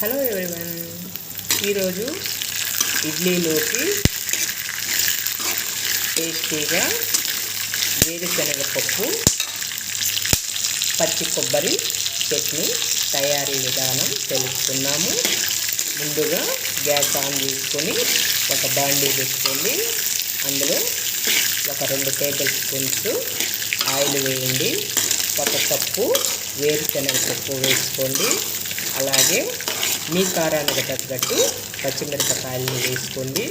Hello everyone. ఈరోజు ఇడ్లీలోకి టేస్టీగా వేరుశనగ పప్పు పచ్చి కొబ్బరి చట్నీ తయారీ విధానం తెలుసుకున్నాము. ముందుగా గ్యాస్ ఆన్ చేసుకొని ఒక బాండీ పెట్టుకోండి. అందులో ఒక రెండు టేబుల్ స్పూన్స్ ఆయిల్ వేయండి. ఒక కప్పు వేరుశనగ పప్పు వేసుకోండి. అలాగే మీ కారానికి తగ్గట్టు పచ్చిమిరపకాయలను వేసుకోండి.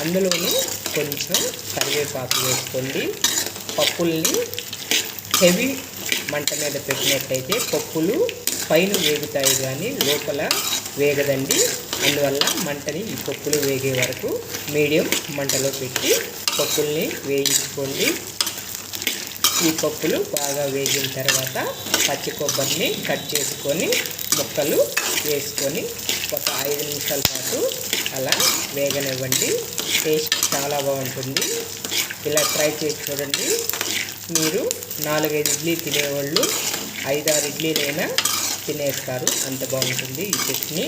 అందులోనూ కొంచెం కరివేపాకు వేసుకోండి. పప్పుల్ని హెవీ మంట మీద పెట్టినట్టయితే పప్పులు పైన వేగుతాయి కానీ లోపల వేగదండి. అందువల్ల మంటని ఈ పప్పులు వేగే వరకు మీడియం మంటలో పెట్టి పప్పుల్ని వేయించుకోండి. ఈ పప్పులు బాగా వేగిన తర్వాత పచ్చి కొబ్బరిని కట్ చేసుకొని ముక్కలు వేసుకొని ఒక ఐదు నిమిషాల పాటు అలా వేగనివ్వండి. టేస్ట్ చాలా బాగుంటుంది. ఇలా ట్రై చేసి చూడండి. మీరు నాలుగైదు ఇడ్లీ తినేవాళ్ళు ఐదారు ఇడ్లీలైనా తినేస్తారు. అంత బాగుంటుంది ఈ చట్నీ.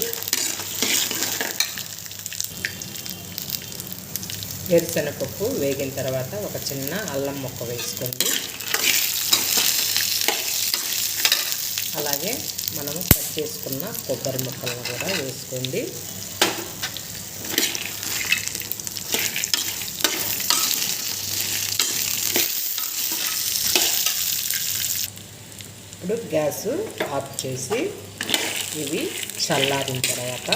వేరుశనగపప్పు వేగిన తర్వాత ఒక చిన్న అల్లం ముక్క వేసుకోండి. అలాగే మనము కట్ చేసుకున్న కొబ్బరి ముక్కలను కూడా వేసుకోండి. ఇప్పుడు గ్యాస్ ఆఫ్ చేసి ఇవి చల్లారిన తర్వాత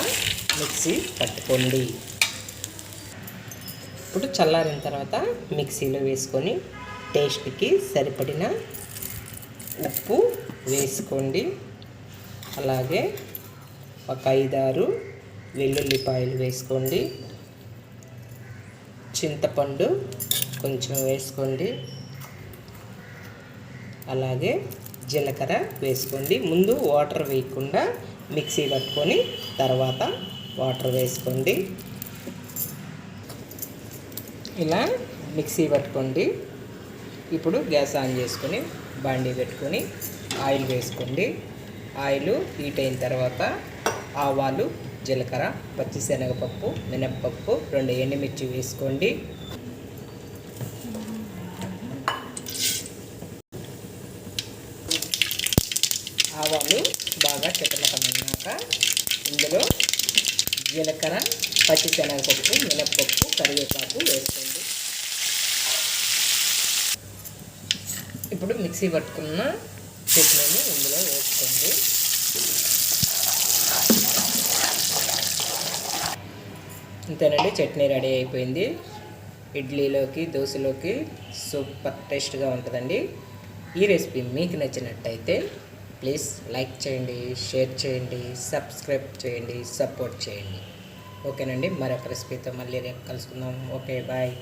మిక్సీ పట్టుకోండి. ఇప్పుడు చల్లారిన తర్వాత మిక్సీలో వేసుకొని టేస్ట్కి సరిపడిన ఉప్పు వేసుకోండి. అలాగే ఒక ఐదారు వెల్లుల్లిపాయలు వేసుకోండి. చింతపండు కొంచెం వేసుకోండి. అలాగే జీలకర్ర వేసుకోండి. ముందు వాటర్ వేయకుండా మిక్సీ పట్టుకొని తర్వాత వాటర్ వేసుకోండి. ఇలా మిక్సీ పట్టుకోండి. ఇప్పుడు గ్యాస్ ఆన్ చేసుకొని బాండీ పెట్టుకొని ఆయిల్ వేసుకోండి. ఆయిల్ హీట్ అయిన తర్వాత ఆవాలు జీలకర్ర పచ్చిశనగపప్పు మినప్పప్పు రెండు ఎండుమిర్చి వేసుకోండి. ఆవాలు బాగా చిటమటమన్నాక ఇందులో జీలకర్ర పచ్చిశనగపప్పు మినప్పప్పు కరివేపాకు వేసుకోండి. ఇప్పుడు మిక్సీ పట్టుకున్న చట్నీని ఇందులో వేసుకోండి. ఇంతేనండి చట్నీ రెడీ అయిపోయింది. ఇడ్లీలోకి దోశలోకి సూపర్ టేస్ట్గా ఉంటుందండి. ఈ రెసిపీ మీకు నచ్చినట్టయితే ప్లీజ్ లైక్ చేయండి షేర్ చేయండి సబ్స్క్రైబ్ చేయండి సపోర్ట్ చేయండి. ఓకేనండి మరొక రెసిపీతో మళ్ళీ రేపు కలుసుకుందాం. Okay bye.